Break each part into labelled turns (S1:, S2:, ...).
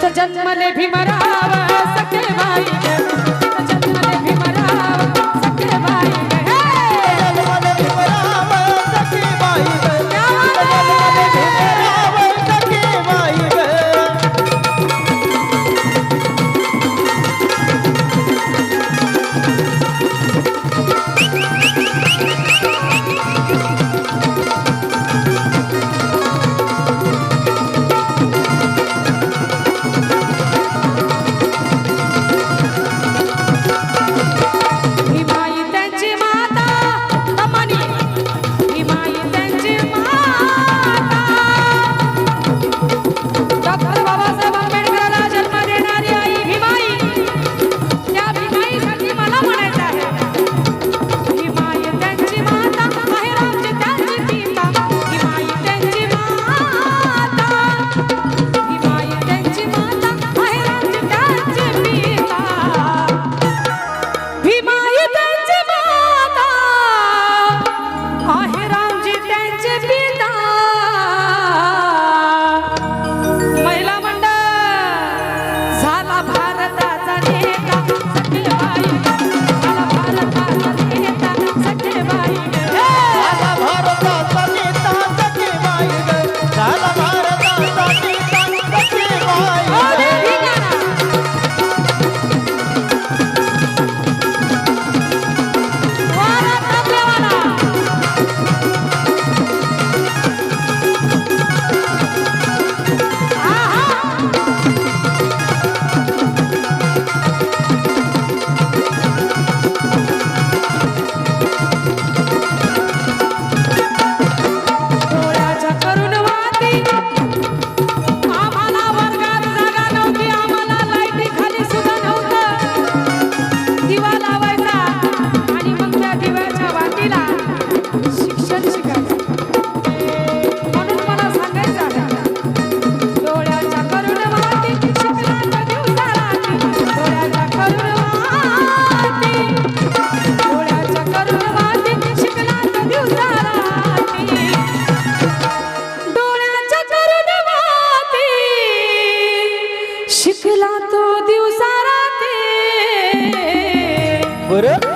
S1: तिथं जन्मले भीमराव सखे बाई जन्मले भीमराव सखे
S2: Buyurun.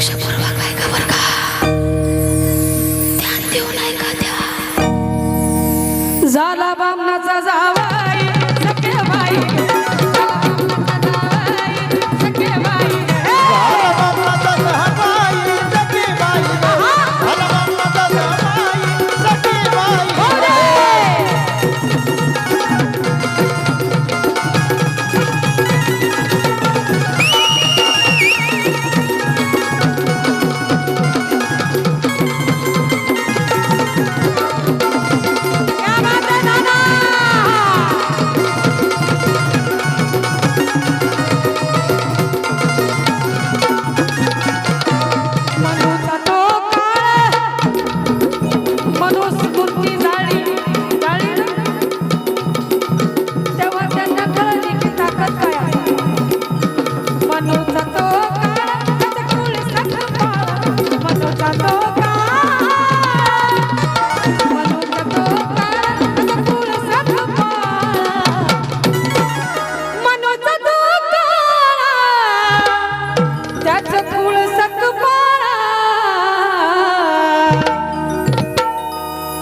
S2: 什
S1: 么？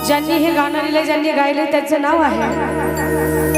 S1: ज्यांनी हे गाणं लिहिलं ज्यांनी गायले त्याचं नाव आहे.